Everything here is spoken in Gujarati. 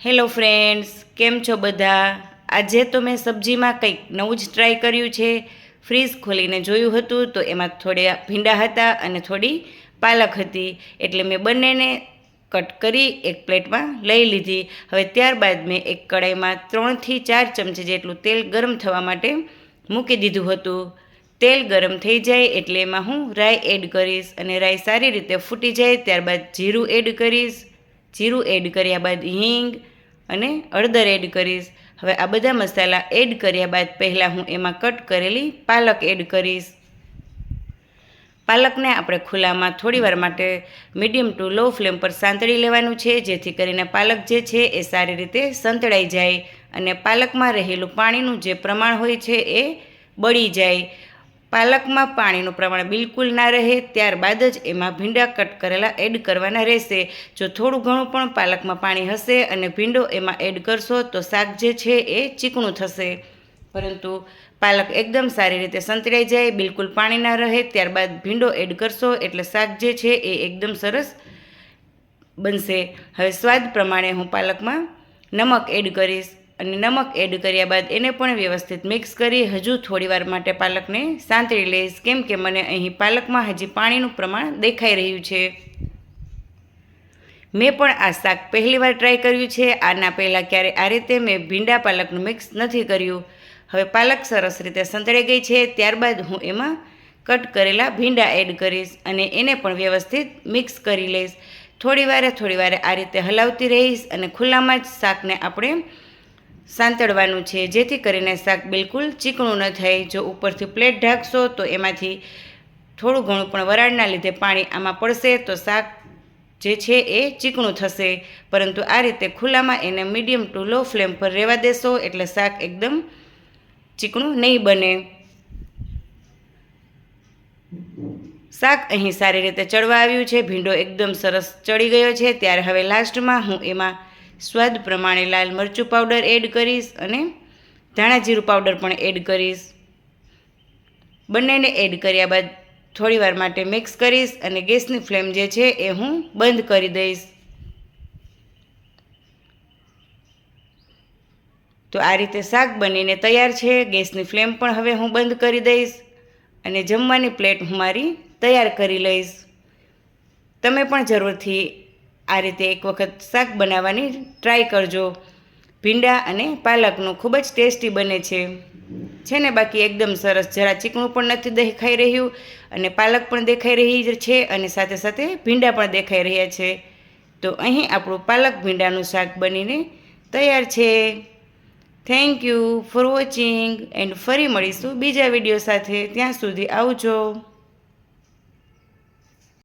હેલો ફ્રેન્ડ્સ, કેમ છો બધા? આજે તો મેં સબ્જીમાં કંઈક નવું જ ટ્રાય કર્યું છે. ફ્રીઝ ખોલીને જોયું હતું તો એમાં થોડા ભીંડા હતા અને થોડી પાલક હતી. એટલે મેં બંનેને કટ કરી એક પ્લેટમાં લઈ લીધી. હવે ત્યારબાદ મેં એક કડાઈમાં ત્રણથી ચાર ચમચી જેટલું તેલ ગરમ થવા માટે મૂકી દીધું હતું. તેલ ગરમ થઈ જાય એટલે એમાં હું રાઈ એડ કરીશ અને રાઈ સારી રીતે ફૂટી જાય ત્યારબાદ જીરું એડ કરીશ. જીરું એડ કર્યા બાદ હિંગ અને હળદર એડ કરીશ. હવે આ બધા મસાલા એડ કર્યા બાદ પહેલાં હું એમાં કટ કરેલી પાલક એડ કરીશ. પાલકને આપણે ખુલ્લામાં થોડીવાર માટે મીડિયમ ટુ લો ફ્લેમ પર સાંતળી લેવાનું છે, જેથી કરીને પાલક જે છે એ સારી રીતે સંતળાઈ જાય અને પાલકમાં રહેલું પાણીનું જે પ્રમાણ હોય છે એ બળી જાય. પાલકમાં પાણીનું પ્રમાણ બિલકુલ ના રહે, ત્યારબાદ જ એમાં ભીંડા કટ કરેલા એડ કરવાના રહેશે. જો થોડું ઘણું પણ પાલકમાં પાણી હશે અને ભીંડો એમાં એડ કરશો, તો શાક જે છે એ ચીકણું થશે. પરંતુ પાલક એકદમ સારી રીતે સંતળાઈ જાય, બિલકુલ પાણી ના રહે, ત્યારબાદ ભીંડો એડ કરશો એટલે શાક જે છે એ એકદમ સરસ બનશે. હવે સ્વાદ પ્રમાણે હું પાલકમાં નમક એડ કરીશ. અને નમક એડ કર્યા બાદ એને પણ વ્યવસ્થિત મિક્સ કરી હજુ થોડીવાર માટે પાલકને સાંતળી લઈશ. કેમ કે મને અહીં પાલકમાં હજી પાણીનું પ્રમાણ દેખાઈ રહ્યું છે. મેં પણ આ શાક પહેલીવાર ટ્રાય કર્યું છે. આના પહેલાં ક્યારે આ રીતે મેં ભીંડા પાલકનું મિક્સ નથી કર્યું. હવે પાલક સરસ રીતે સંતળાઈ ગઈ છે. ત્યારબાદ હું એમાં કટ કરેલા ભીંડા એડ કરીશ અને એને પણ વ્યવસ્થિત મિક્સ કરી લઈશ. થોડી વારે થોડી વારે આ રીતે હલાવતી રહીશ અને ખુલ્લામાં જ શાકને આપણે સાંતળવાનું છે. જેથી કરીને શાક બિલકુલ ચીકણું ન થાય. જો ઉપરથી પ્લેટ ઢાંકશો, તો એમાંથી થોડું ઘણું પણ વરાળના લીધે પાણી આમાં પડશે, તો શાક જે છે એ ચીકણું થશે. પરંતુ આ રીતે ખુલ્લામાં એને મીડિયમ ટુ લો ફ્લેમ પર રહેવા દેશો, એટલે શાક એકદમ ચીકણું નહીં બને. શાક અહીં સારી રીતે ચડવા આવ્યું છે. ભીંડો એકદમ સરસ ચડી ગયો છે. ત્યારે હવે લાસ્ટમાં હું એમાં સ્વાદ પ્રમાણે લાલ મરચું પાવડર એડ કરીશ અને ધાણા જીરું પાવડર પણ એડ કરીશ. બંનેને એડ કર્યા બાદ થોડીવાર માટે મિક્સ કરીશ અને ગેસની ફ્લેમ જે છે એ હું બંધ કરી દઈશ. તો આ રીતે શાક બનીને તૈયાર છે. ગેસની ફ્લેમ પણ હવે હું બંધ કરી દઈશ અને જમવાની પ્લેટ હું મારી તૈયાર કરી લઈશ. તમે પણ જરૂરથી આ રીતે એક વખત શાક બનાવવાની ટ્રાય કરજો. ભીંડા અને પાલકનું ખૂબ જ ટેસ્ટી બને છે. છે ને બાકી એકદમ સરસ. જરા ચીકણું પણ નથી દેખાઈ રહ્યું અને પાલક પણ દેખાઈ રહી છે અને સાથે સાથે ભીંડા પણ દેખાઈ રહ્યા છે. તો અહીં આપણું પાલક ભીંડાનું શાક બનીને તૈયાર છે. Thank you for watching and ફરી મળીશું બીજા વીડિયો સાથે. ત્યાં સુધી આવજો.